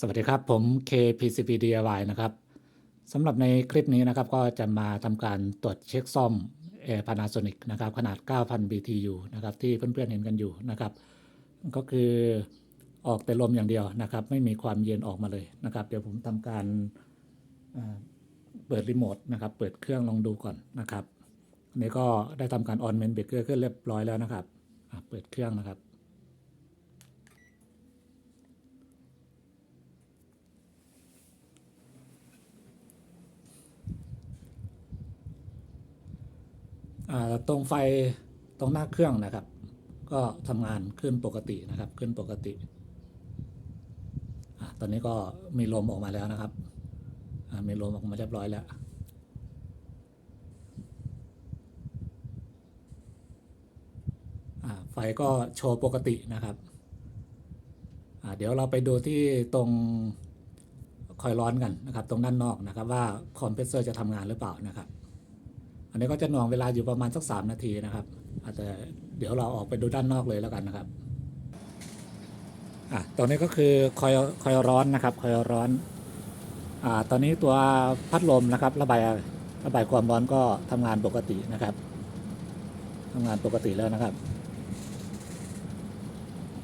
สวัสดีครับ ผม KPCP DIY นะครับสำหรับในคลิปนี้นะครับก็จะมาทำการตรวจเช็คซ่อม Air Panasonic นะครับขนาด 9,000 BTU นะครับที่เพื่อนๆเห็นกันอยู่นะครับ ก็คือออกแต่ลมอย่างเดียวนะครับ ไม่มีความเย็นออกมาเลยนะครับ เดี๋ยวผมทำการเปิดรีโมทนะครับ เปิดเครื่องลองดูก่อนนะครับอันนี้ก็ได้ทำการออนเมนเบรกเกอร์ขึ้นเรียบร้อยแล้วนะครับเปิดเครื่องนะครับ ตรงไฟตรงหน้าเครื่องนะครับ ก็ทำงานขึ้นปกตินะครับ ขึ้นปกติอตอนนี้ก็มีลมออกมาแล้วนะครับมีลมออกมาเรียบร้อยแล้วไฟก็โชว์ปกตินะครับเดี๋ยวเราไปดูที่ตรงคอยร้อนกันนะครับ ตรงด้านนอกนะครับ ว่าคอมเพรสเซอร์จะทำงานหรือเปล่านะครับ อันนี้ก็จะหน่วงเวลาอยู่ประมาณสักสามนาทีนะครับ อาจจะเดี๋ยวเราออกไปดูด้านนอกเลยแล้วกันนะครับอะตอนนี้ก็คือคอยคอยร้อนนะครับคอยร้อนอ่าตอนนี้ตัวพัดลมนะครับ ระบายระบายความร้อนก็ทำงานปกตินะครับทำงานปกติแล้วนะครับ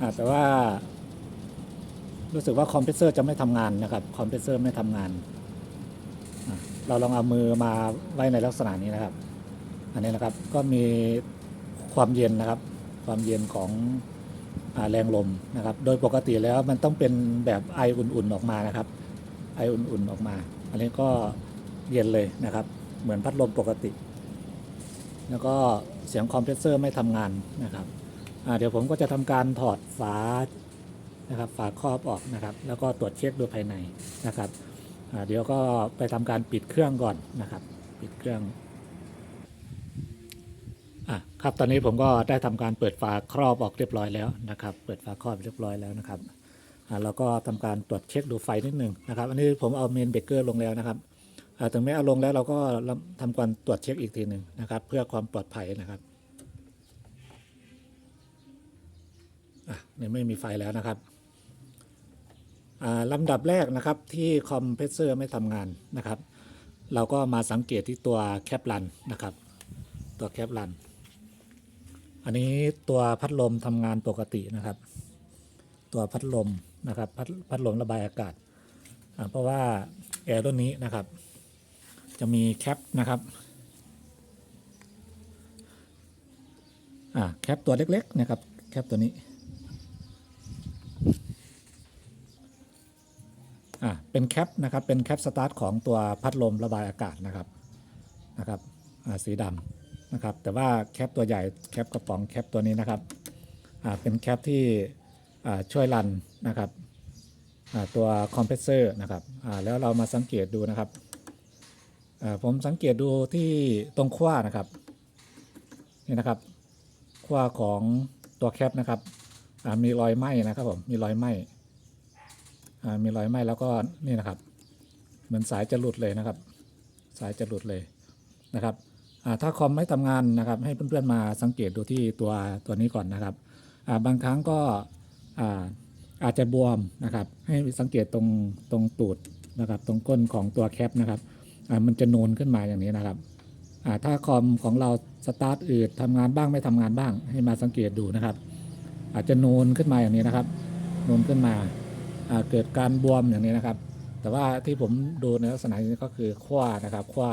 อ่าแต่ว่า รู้สึกว่าคอมเพรสเซอร์จะไม่ทำงานนะครับ คอมเพรสเซอร์ไม่ทำงาน เราลองเอามือมาไว้ในลักษณะนี้นะครับ อันนี้นะครับก็มีความเย็นนะครับ ความเย็นของอแรงลมนะครับ โดยปกติแล้วมันต้องเป็นแบบไออุ่นๆออกมานะครับ ไออุ่นๆออกมา อันนี้ก็เย็นเลยนะครับ เหมือนพัดลมปกติ แล้วก็เสียงคอมเพรสเซอร์ไม่ทำงานนะครับเดี๋ยวผมก็จะทำการถอดฝานะครับฝาครอบออกนะครับ แล้วก็ตรวจเช็คดูภายในนะครับ เดี๋ยวก็ไปทำการปิดเครื่องก่อนนะครับ ปิดเครื่องอะครับตอนนี้ผมก็ได้ทำการเปิดฝาครอบออกเรียบร้อยแล้วนะครับ เปิดฝาครอบเรียบร้อยแล้วนะครับอ่าแล้วก็ทำการตรวจเช็คดูไฟนิดหนึ่งนะครับ อันนี้ผมเอาเมนเบเกอร์ลงแล้วนะครับอ่าถึงแม้เอาลงแล้วเราก็ทำการตรวจเช็คอีกทีหนึ่งนะครับ เพื่อความปลอดภัยนะครับอะนี่ไม่มีไฟแล้วนะครับ ลำดับแรกนะครับที่คอมเพรสเซอร์ไม่ทำงานนะครับ เราก็มาสังเกตที่ตัวแคปลันนะครับ ตัวแคปลัน อันนี้ตัวพัดลมทำงานปกตินะครับ ตัวพัดลมนะครับพัดพัดลมระบายอากาศ เพราะว่าแอร์รุ่นนี้นะครับ จะมีแคปนะครับแคปตัวเล็กๆนะครับ แคปตัวนี้ อ่าเป็นแคปนะครับเป็นแคปสตาร์ทของตัวพัดลมระบายอากาศนะครับนะครับอ่าสีดำนะครับแต่ว่าแคปตัวใหญ่แคปกระป๋องแคปตัวนี้นะครับอ่าเป็นแคปที่อ่าช่วยรันนะครับอ่าตัวคอมเพรสเซอร์นะครับอ่าแล้วเรามาสังเกตดูนะครับอ่าผมสังเกตดูที่ตรงขั้วนะครับนี่นะครับขั้วของตัวแคปนะครับอ่ามีรอยไหม้นะครับผมมีรอยไหม้ มีรอยไหม้แล้วก็นี่นะครับ เหมือนสายจะหลุดเลยนะครับ สายจะหลุดเลยนะครับถ้าคอมไม่ทำงานนะครับ ให้เพื่อนๆมาสังเกตดูที่ตัวตัวนี้ก่อนนะครับาบางครั้งก็อาอาจจะบวมนะครับ ให้สังเกตตรงตรงตูดนะครับ ตรงก้นของตัวแคปนะครับมันจะนูนขึ้นมาอย่างนี้นะครับถ้าคอมของเราสตาร์ทอืดทำงานบ้างไม่ทำงานบ้าง ให้มาสังเกตดูนะครับ อาจจะนูนขึ้นมาอย่างนี้นะครับนูนขึ้นมา เกิดการบวมอย่างนี้นะครับ แต่ว่าที่ผมดูในลักษณะนี้ก็คือขว้านะครับขว้า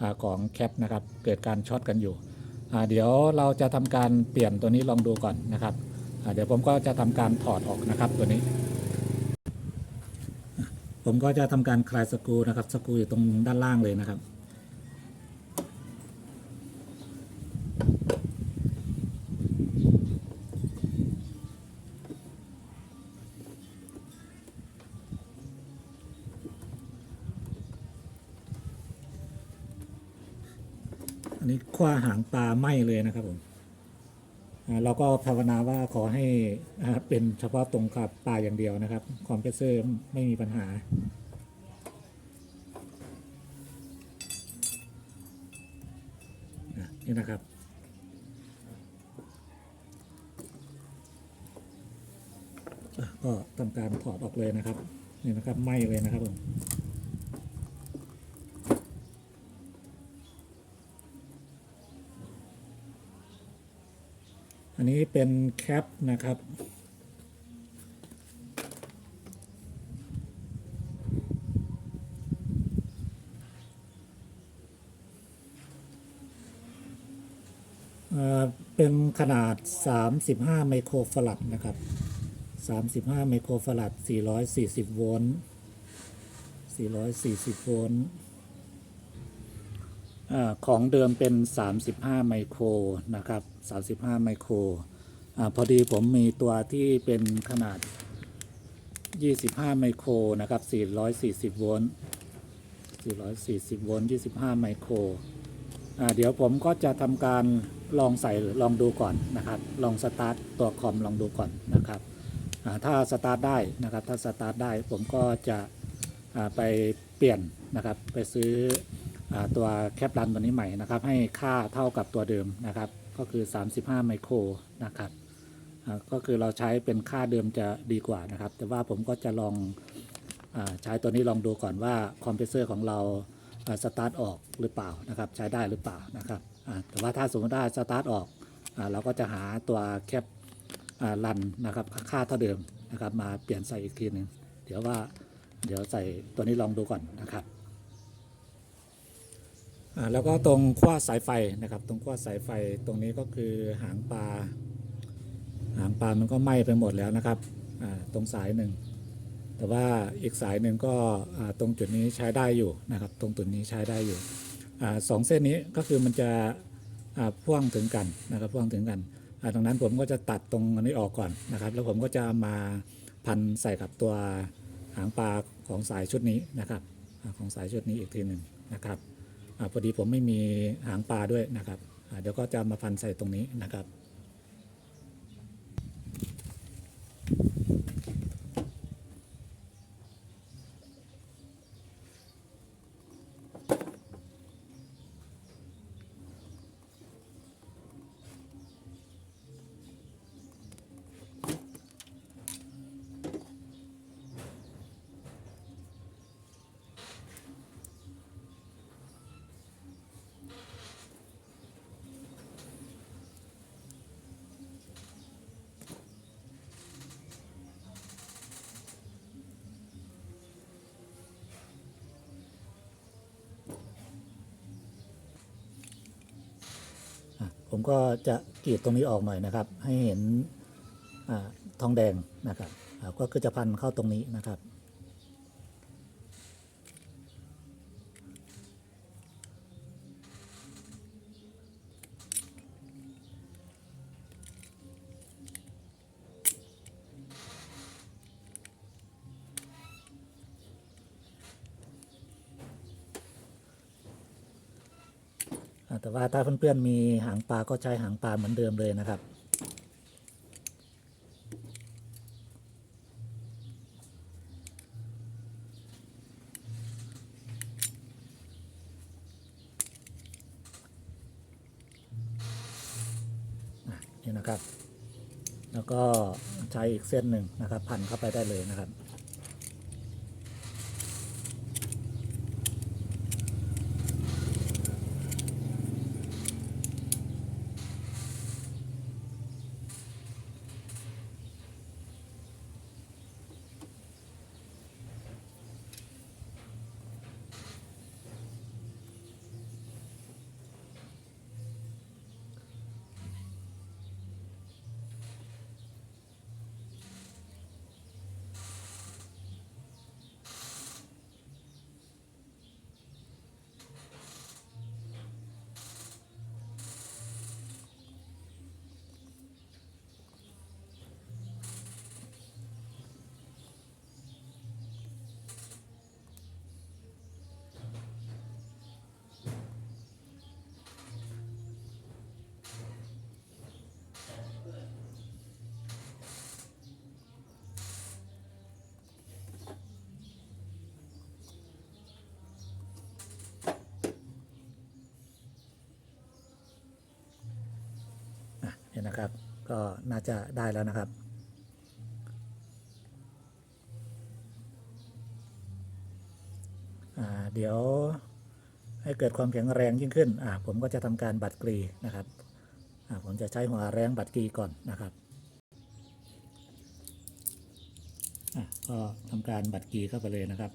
อของแคปนะครับ เกิดการช็อตกันอยู่ เดี๋ยวเราจะทำการเปลี่ยนตัวนี้ลองดูก่อนนะครับ เดี๋ยวผมก็จะทำการถอดออกนะครับตัวนี้ ผมก็จะทำการคลายสกรูนะครับ สกรูอยู่ตรงด้านล่างเลยนะครับ อันนี้คว้าหางปลาไหมเลยนะครับผมเราก็ภาวนาว่าขอให้เป็นเฉพาะตรงกับปลาอย่างเดียวนะครับ คอมเพรสเซอร์ไม่มีปัญหานี่นะครับก็ทำการถอดออกเลยนะครับ นี่นะครับไหมเลยนะครับผม อันนี้เป็นแคปนะครับ เป็นขนาด 35 ไมโครฟารัดนะครับ 35 ไมโครฟารัด440 โวลต์440 โวลต์ อของเดิมเป็น 35 ไมโครนะครับ 35 ไมโครอพอดีผมมีตัวที่เป็นขนาด 25 ไมโครนะครับ 440 โวลต์ 440 โวลต์ 25 ไมโครเดี๋ยวผมก็จะทำการลองใส่ลองดูก่อนนะครับ ลองสตาร์ทตัวคอมลองดูก่อนนะครับถ้าสตาร์ทได้นะครับ ถ้าสตาร์ทได้ผมก็จะไปเปลี่ยนนะครับ ไปซื้อ ตัวแคปรันตัวนี้ใหม่นะครับ ให้ค่าเท่ากับตัวเดิมนะครับ ก็คือ 35 ไมโครนะครับก็คือเราใช้เป็นค่าเดิมจะดีกว่านะครับ แต่ว่าผมก็จะลองอใช้ตัวนี้ลองดูก่อนว่าคอมเพรสเซอร์ของเราสตาร์ทออกหรือเปล่านะครับ ใช้ได้หรือเปล่านะครับแต่ว่าถ้าสมมติได้สตาร์ทออกอเราก็จะหาตัวแคปรันนะครับค่าเท่าเดิมนะครับ มาเปลี่ยนใส่อีกทีหนึ่งเดี๋ยวว่าเดี๋ยวใส่ตัวนี้ลองดูก่อนนะครับ แล้วก็ตรงขั้วสายไฟนะครับ ตรงขั้วสายไฟตรงนี้ก็คือหางปลาหางปลามันก็ไหม้ไปหมดแล้วนะครับตรงสายหนึ่งแต่ว่าอีกสายหนึ่งก็ตรงจุดนี้ใช้ได้อยู่นะครับ ตรงจุดนี้ใช้ได้อยู่อสองเส้นนี้ก็คือมันจะพ่วงถึงกันนะครับพ่วงถึงกันตรงนั้นผมก็จะตัดตรงนี้ออกก่อนนะครับ แล้วผมก็จะมาพันใส่กับตัวหางปลาของสายชุดนี้นะครับอของสายชุดนี้อีกทีหนึ่งนะครับ พอดีผมไม่มีหางปลาด้วยนะครับเดี๋ยวก็จะมาพันใส่ตรงนี้นะครับ ผมก็จะกรีดตรงนี้ออกหน่อยนะครับ ให้เห็นอทองแดงนะครับก็คือจะพันเข้าตรงนี้นะครับ แต่ว่าถ้าเพื่อนๆมีหางปลาก็ใช้หางปลาเหมือนเดิมเลยนะครับนี่นะครับ แล้วก็ใช้อีกเส้นหนึ่งนะครับ พันเข้าไปได้เลยนะครับ นะครับ ก็น่าจะได้แล้วนะครับ เดี๋ยวให้เกิดความแข็งแรงยิ่งขึ้น ผมก็จะทำการบัดกรีนะครับ ผมจะใช้หัวแรงบัดกรีก่อนนะครับก็ทำการบัดกรีเข้าไปเลยนะครับ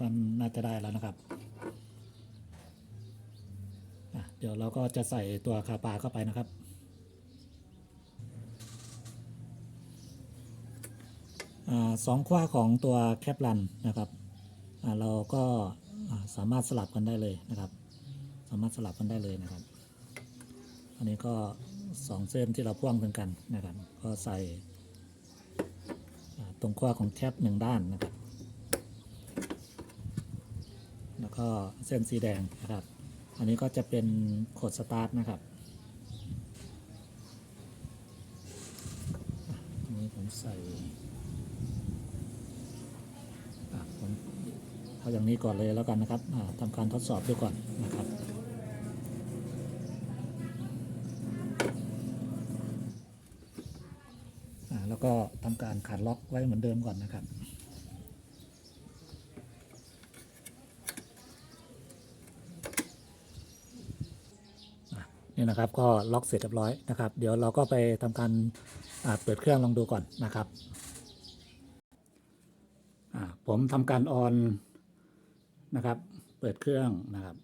ตอน น่าจะได้แล้วนะครับเดี๋ยวเราก็จะใส่ตัวคาปาเข้าไปนะครับอสองขว้าของตัวแคปลันนะครับเราก็สามารถสลับกันได้เลยนะครับ สามารถสลับกันได้เลยนะครับ อันนี้ก็สองเส้นที่เราพ่วงถึงกันนะครับ ก็ใส่ตรงขว้าของแคปหนึ่งด้านนะครับ แล้วก็เส้นสีแดงนะครับ อันนี้ก็จะเป็นโคดสตาร์ทนะครับอันนี้ผมใส่ผมเอาอย่างนี้ก่อนเลยแล้วกันนะครับทำการทดสอบดูก่อนนะครับแล้วก็ทำการขัดล็อกไว้เหมือนเดิมก่อนนะครับ นี่นะครับ ก็ล็อกเสร็จเรียบร้อยนะครับ เดี๋ยวเราก็ไปทำการเปิดเครื่องลองดูก่อนนะครับผมทำการออนนะครับ เปิดเครื่องนะครับ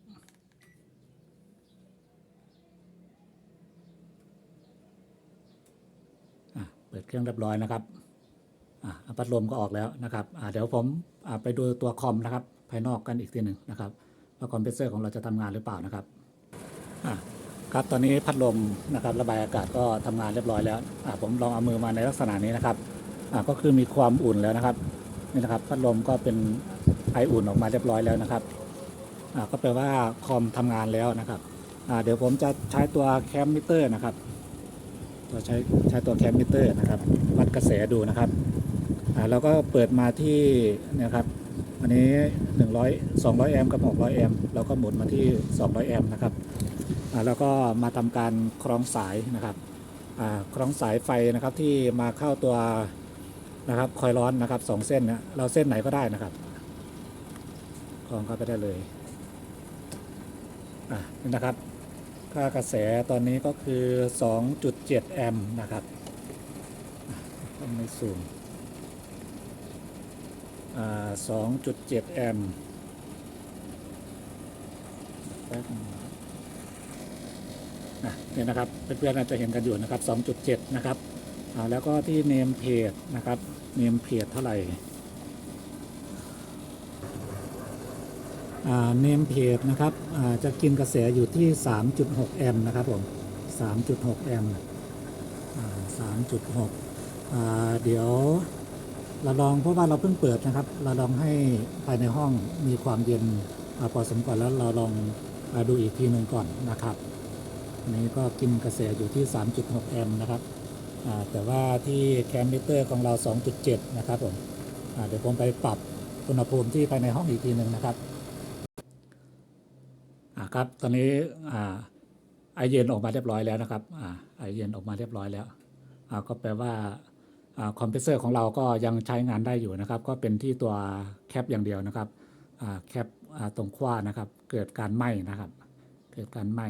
เปิดเครื่องเรียบร้อยนะครับอะพัดลมก็ออกแล้วนะครับอ่าเดี๋ยวผมไปดูตัวคอมนะครับ ภายนอกกันอีกทีหนึ่งนะครับว่าคอมเพรสเซอร์ของเราจะทำงานหรือเปล่านะครับอะ ครับตอนนี้พัดลมนะครับระบายอากาศก็ทำงานเรียบร้อยแล้วผมลองเอามือมาในลักษณะนี้นะครับก็คือมีความอุ่นแล้วนะครับนี่นะครับพัดลมก็เป็นไออุ่นออกมาเรียบร้อยแล้วนะครับก็แปลว่าคอมทำงานแล้วนะครับเดี๋ยวผมจะใช้ตัวแคมมิเตอร์นะครับตัวใช้ใช้ตัวแคมมิเตอร์นะครับวัดกระแสดูนะครับเราก็เปิดมาที่นะครับอันนี้ 100 200 แอมป์กับ 600 แอมป์เราก็หมุนมาที่ 200 แอมป์นะครับ แล้วก็มาทำการคล้องสายนะครับคล้องสายไฟนะครับที่มาเข้าตัวนะครับคอยร้อนนะครับสองเส้นนะเราเส้นไหนก็ได้นะครับคล้องเข้าไปได้เลยอะนี่นะครับ ค่ากระแสตอนนี้ก็คือ 2.7 แอมป์นะครับต้องไม่สูงอ่า2.7 แอมป์แป๊บนึง อะเนี่ยนะครับเพื่อนๆน่าจจะเห็นกันอยู่นะครับ 2.7 นะครับแล้วก็ที่เนมเพจนะครับเนมเพจเท่าไหร่เนมเพจนะครับจะกินกระแสอยู่ที่ 3.6 แอมป์นะครับผม 3.6 แอมป์อ่า3.6 เดี๋ยวเราลองเพราะว่าเราเพิ่งเปิดนะครับ เราลองให้ภายในห้องมีความเย็นอพอสมควรแล้วเราลองอดูอีกทีหนึ่งก่อนนะครับ นี้ก็กินกระแสอยู่ที่ 3.6 แอมป์นะครับแต่ว่าที่แคมมิเตอร์ของเรา 2.7 นะครับผมเดี๋ยวผมไปปรับอุณหภูมิที่ภายในห้องอีกทีหนึ่งนะครับครับตอนนี้ไอเย็นออกมาเรียบร้อยแล้วนะครับไอเย็นออกมาเรียบร้อยแล้วก็แปลว่าอคอมเพรสเซอร์ของเราก็ยังใช้งานได้อยู่นะครับ ก็เป็นที่ตัวแคปอย่างเดียวนะครับแคปตรงขว้านะครับ เกิดการไหม้นะครับ เกิดการไหม้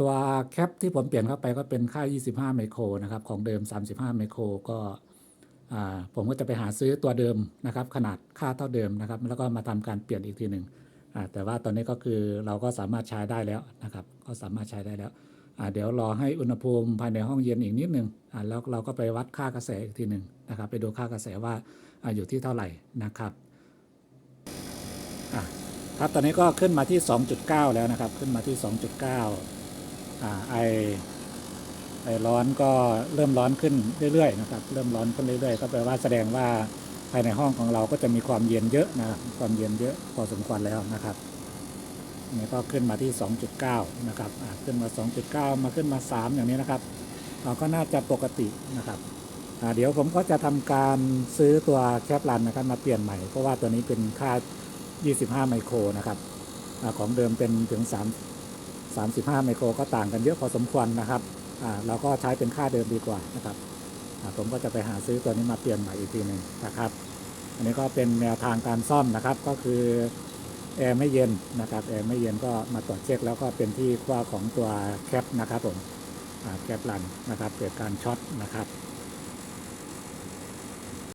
ตัวแคปที่ผมเปลี่ยนเข้าไปก็เป็นค่า 25 ไมโครนะครับของเดิม 35 ไมโครก็ผมก็จะไปหาซื้อตัวเดิมนะครับ ขนาดค่าเท่าเดิมนะครับ แล้วก็มาทำการเปลี่ยนอีกทีหนึ่งแต่ว่าตอนนี้ก็คือเราก็สามารถใช้ได้แล้วนะครับ ก็สามารถใช้ได้แล้วเดี๋ยวรอให้อุณหภูมิภายในห้องเย็นอีกนิดหนึ่งแล้วเราก็ไปวัดค่ากระแสอีกทีหนึ่งนะครับ ไปดูค่ากระแสว่าอยู่ที่เท่าไหร่นะครับ ครับตอนนี้ก็ขึ้นมาที่ 2.9 แล้วนะครับ ขึ้นมาที่ 2.9อ่าไอไอร้อนก็เริ่มร้อนขึ้นเรื่อยๆนะครับ เริ่มร้อนขึ้นเรื่อยๆ ก็แปลว่าแสดงว่าภายในห้องของเราก็จะมีความเย็นเยอะนะครับความเย็นเยอะพอสมควรแล้วนะครับนนี่ก็ขึ้นมาที่ 2.9 นะครับอ่าขึ้นมา 2.9 มาขึ้นมา 3 อย่างนี้นะครับ เราก็น่าจะปกตินะครับอ่าเดี๋ยวผมก็จะทำการซื้อตัวแคปรันนะครับมาเปลี่ยนใหม่เพราะว่าตัวนี้เป็นค่า 25 ไมโครนะครับอของเดิมเป็นถึง 3 35 ไมโครก็ต่างกันเยอะพอสมควรนะครับเราก็ใช้เป็นค่าเดิมดีกว่านะครับผมก็จะไปหาซื้อตัวนี้มาเปลี่ยนใหม่อีกทีหนึ่งนะครับ อันนี้ก็เป็นแนวทางการซ่อมนะครับ ก็คือแอร์ไม่เย็นนะครับแอร์ไม่เย็นก็มาตรวจเช็คแล้วก็เป็นที่ว่าของตัวแคปนะครับผมแคปลันนะครับเกิดการช็อตนะครับ